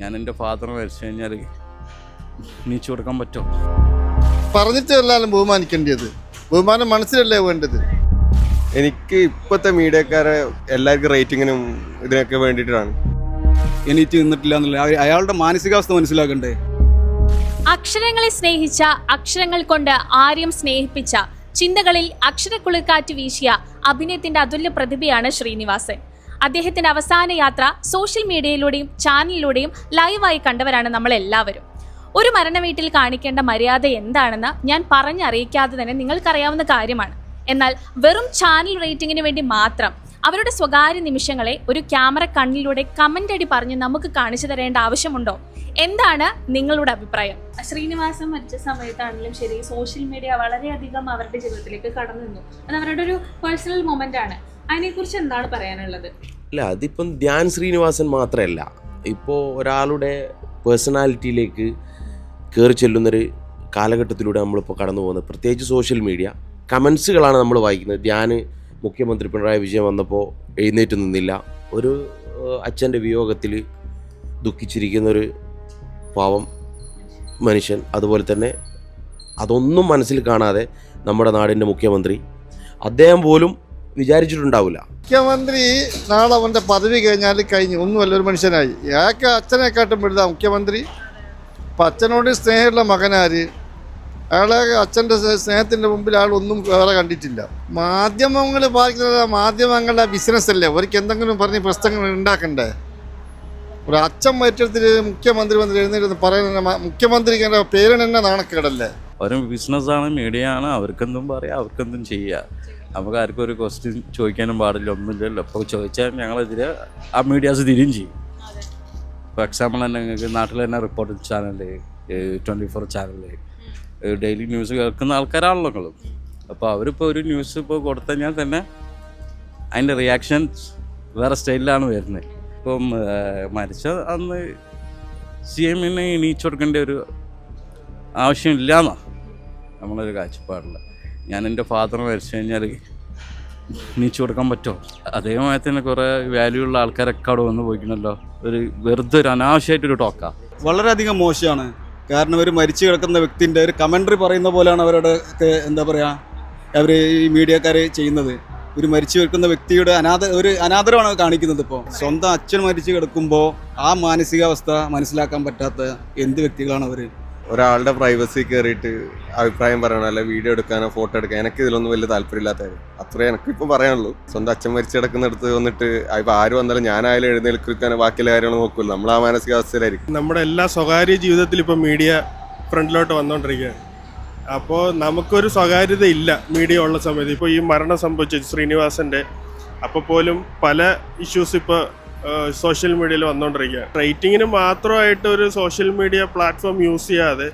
ഞാൻ എന്റെ ഫാദറിനെ മരിച്ചു കഴിഞ്ഞാൽ നീച്ചു കൊടുക്കാൻ പറ്റുമോ? പറഞ്ഞിട്ട് എല്ലാവരും ബഹുമാനിക്കേണ്ടത്. ബഹുമാനം മനസ്സിലല്ലേ വേണ്ടത്? എനിക്ക് ഇപ്പോഴത്തെ മീഡിയക്കാരെ എല്ലാവർക്കും റേറ്റിങ്ങിനും ഇതിനൊക്കെ വേണ്ടിയിട്ടാണ്. എണീറ്റ് നിന്നിട്ടില്ല എന്നുള്ള അയാളുടെ മാനസികാവസ്ഥ മനസ്സിലാക്കണ്ടേ? അക്ഷരങ്ങളെ സ്നേഹിച്ച അക്ഷരങ്ങൾ കൊണ്ട് ആര്യം സ്നേഹിപ്പിച്ച ചിന്തകളിൽ അക്ഷരക്കുളിക്കാറ്റ് വീശിയ അഭിനയത്തിന്റെ അതുല്യ പ്രതിഭയാണ് ശ്രീനിവാസൻ. അദ്ദേഹത്തിന്റെ അവസാന യാത്ര സോഷ്യൽ മീഡിയയിലൂടെയും ചാനലിലൂടെയും ലൈവായി കണ്ടവരാണ് നമ്മൾ എല്ലാവരും ഒരു മരണ വീട്ടിൽ കാണിക്കേണ്ട മര്യാദ എന്താണെന്ന് ഞാൻ പറഞ്ഞറിയിക്കാതെ തന്നെ നിങ്ങൾക്കറിയാവുന്ന കാര്യമാണ്. എന്നാൽ വെറും ചാനൽ റേറ്റിംഗിന് വേണ്ടി മാത്രം അവരുടെ സ്വകാര്യ നിമിഷങ്ങളെ ഒരു ക്യാമറ കണ്ണിലൂടെ കമന്റ് അടി പറഞ്ഞ് നമുക്ക് കാണിച്ചു തരേണ്ട ആവശ്യമുണ്ടോ? എന്താണ് നിങ്ങളുടെ അഭിപ്രായം? ശ്രീനിവാസൻ മരിച്ച സമയത്താണെങ്കിലും ശരി സോഷ്യൽ മീഡിയ വളരെയധികം അവരുടെ ജീവിതത്തിലേക്ക് കടന്നു നിന്നു. അത് അവരുടെ ഒരു പേഴ്സണൽ മൊമെന്റ് ആണ്. അതിനെക്കുറിച്ച് എന്താണ് പറയാനുള്ളത്? അല്ല അതിപ്പം ധ്യാൻ ശ്രീനിവാസൻ മാത്രമല്ല. ഇപ്പോൾ ഒരാളുടെ പേഴ്സണാലിറ്റിയിലേക്ക് കയറി ചെല്ലുന്നൊരു കാലഘട്ടത്തിലൂടെ നമ്മളിപ്പോൾ കടന്നു പോകുന്നത്. പ്രത്യേകിച്ച് സോഷ്യൽ മീഡിയ. കമൻസുകളാണ് നമ്മൾ വായിക്കുന്നത്. ധ്യാൻ മുഖ്യമന്ത്രി പിണറായി വിജയൻ വന്നപ്പോൾ എഴുന്നേറ്റ് നിന്നില്ല. ഒരു അച്ഛന്റെ വിയോഗത്തിൽ ദുഃഖിച്ചിരിക്കുന്നൊരു പാവം മനുഷ്യൻ. അതുപോലെ തന്നെ അതൊന്നും മനസ്സിൽ കാണാതെ നമ്മുടെ നാടിന്റെ മുഖ്യമന്ത്രി. അദ്ദേഹം പോലും വിചാരിച്ചിട്ടുണ്ടാവില്ല മുഖ്യമന്ത്രി നാളെ അവന്റെ പദവി കഴിഞ്ഞാൽ കഴിഞ്ഞു. ഒന്നുമല്ല ഒരു മനുഷ്യനായി. ഏക്കെ അച്ഛനെക്കാട്ടും വലുതാ മുഖ്യമന്ത്രി. അപ്പം അച്ഛനോട് സ്നേഹമുള്ള മകനാര്? അയാളെ അച്ഛന്റെ സ്നേഹത്തിന്റെ മുമ്പിൽ അയാൾ ഒന്നും വേറെ കണ്ടിട്ടില്ല. മാധ്യമങ്ങൾ ബാധിക്കുന്നത് മാധ്യമങ്ങളുടെ ബിസിനസ് അല്ലേ? അവർക്ക് എന്തെങ്കിലും പറഞ്ഞ് പ്രശ്നങ്ങൾ ഉണ്ടാക്കണ്ടേ? ഒരു അച്ഛൻ മറ്റെടുത്തിട്ട് മുഖ്യമന്ത്രി വന്ന് എഴുന്നേറ്റ് പറയുന്ന മുഖ്യമന്ത്രിക്ക് എന്റെ പേരിന് തന്നെ നാണക്കേടല്ലേ? അവരും ബിസിനസ്സാണ് മീഡിയ ആണ്. അവർക്കെന്തും പറയാം അവർക്കെന്തും ചെയ്യാം. നമുക്ക് ആർക്കും ഒരു ക്വസ്റ്റ്യൻ ചോദിക്കാനും പാടില്ല ഒന്നുമില്ലല്ലോ. അപ്പോൾ ചോദിച്ചാൽ ഞങ്ങളെതിരെ ആ മീഡിയാസ് തിരിയും ചെയ്യും. ഫോർ എക്സാമ്പിൾ തന്നെ നിങ്ങൾക്ക് നാട്ടിൽ തന്നെ reporter channel twenty four channel daily news കേൾക്കുന്ന ആൾക്കാരാണല്ലോ നിങ്ങളും. അപ്പോൾ അവരിപ്പോൾ ഒരു ന്യൂസ് ഇപ്പോൾ കൊടുത്തുകഴിഞ്ഞാൽ തന്നെ അതിന്റെ റിയാക്ഷൻസ് വേറെ സ്റ്റൈലിലാണ് വരുന്നത്. ഇപ്പം മരിച്ച അന്ന് സി എമ്മിനെ എണീച്ചു കൊടുക്കേണ്ട ഒരു ആവശ്യമില്ല എന്നാണ് നമ്മളൊരു കാഴ്ചപ്പാടില്ല ഞാൻ എന്റെ ഫാദറിനെ മരിച്ചു കഴിഞ്ഞാൽ നീച്ചു കൊടുക്കാൻ പറ്റുമോ? അതേമാതിരി തന്നെ കുറേ വാല്യൂ ഉള്ള ആൾക്കാരൊക്കെ അവിടെ വന്ന് പോയിക്കണല്ലോ. ഒരു വെറുതെ ഒരു അനാവശ്യമായിട്ടൊരു ടോക്കാ വളരെയധികം മോശമാണ്. കാരണം ഒരു മരിച്ചു കിടക്കുന്ന വ്യക്തിന്റെ ഒരു കമൻട്രി പറയുന്ന പോലെയാണ് അവരുടെ എന്താ പറയുക അവർ ഈ മീഡിയക്കാർ ചെയ്യുന്നത്. ഒരു മരിച്ചു കിടക്കുന്ന വ്യക്തിയുടെ അനാദ ഒരു അനാദരവാണ് കാണിക്കുന്നത് ഇപ്പോൾ സ്വന്തം അച്ഛൻ മരിച്ചു കിടക്കുമ്പോൾ ആ മാനസികാവസ്ഥ മനസ്സിലാക്കാൻ പറ്റാത്ത എന്ത് വ്യക്തികളാണ് അവർ ഒരാളുടെ പ്രൈവസി കയറിയിട്ട് അഭിപ്രായം പറയണോ? അല്ലെ വീഡിയോ എടുക്കാനോ ഫോട്ടോ എടുക്കാനോ? എനിക്ക് ഇതിലൊന്നും വലിയ താല്പര്യമില്ലാത്തതായിരുന്നു അത്രേ എനിക്കിപ്പോൾ പറയാനുള്ളൂ. സ്വന്തം അച്ഛൻ മരിച്ചു കിടക്കുന്നിടത്ത് വന്നിട്ട് ഇപ്പം ആര് വന്നാലും ഞാനായാലും എഴുന്നേൽക്കാനോ ബാക്കിയുള്ള കാര്യങ്ങൾ നോക്കില്ല നമ്മൾ ആ മാനസികാവസ്ഥയിലായിരിക്കും നമ്മുടെ എല്ലാ സ്വകാര്യ ജീവിതത്തിൽ ഇപ്പോൾ മീഡിയ ഫ്രണ്ടിലോട്ട് വന്നുകൊണ്ടിരിക്കുകയാണ് അപ്പോൾ നമുക്കൊരു സ്വകാര്യത ഇല്ല മീഡിയ ഉള്ള സമയത്ത്. ഇപ്പോൾ ഈ മരണം സംഭവിച്ച ശ്രീനിവാസന്റെ അപ്പോൾ പോലും പല ഇഷ്യൂസ് ഇപ്പോൾ സോഷ്യൽ മീഡിയയിൽ വന്നുകൊണ്ടിരിക്കുകയാണ് റേറ്റിങ്ങിന് മാത്രമായിട്ട് ഒരു സോഷ്യൽ മീഡിയ പ്ലാറ്റ്ഫോം യൂസ് ചെയ്യാതെ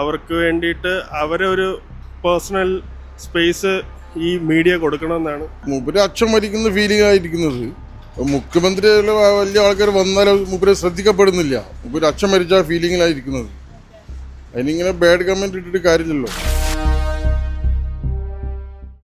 അവർക്ക് വേണ്ടിയിട്ട് അവരെ ഒരു പേഴ്സണൽ സ്പേസ് ഈ മീഡിയ കൊടുക്കണമെന്നാണ്. മൂപ്പര് അച്ഛൻ മരിക്കുന്ന ഫീലിംഗ് ആയിരിക്കുന്നത്. മുഖ്യമന്ത്രി വലിയ ആൾക്കാർ വന്നാലും മൂപ്പര് ശ്രദ്ധിക്കപ്പെടുന്നില്ല. മൂപ്പര് അച്ഛൻ മരിച്ച ഫീലിങ്ങിലായിരിക്കുന്നത് അതിനിങ്ങനെ ബാഡ് കമന്റ് ഇട്ടിട്ട് കാര്യമില്ലല്ലോ.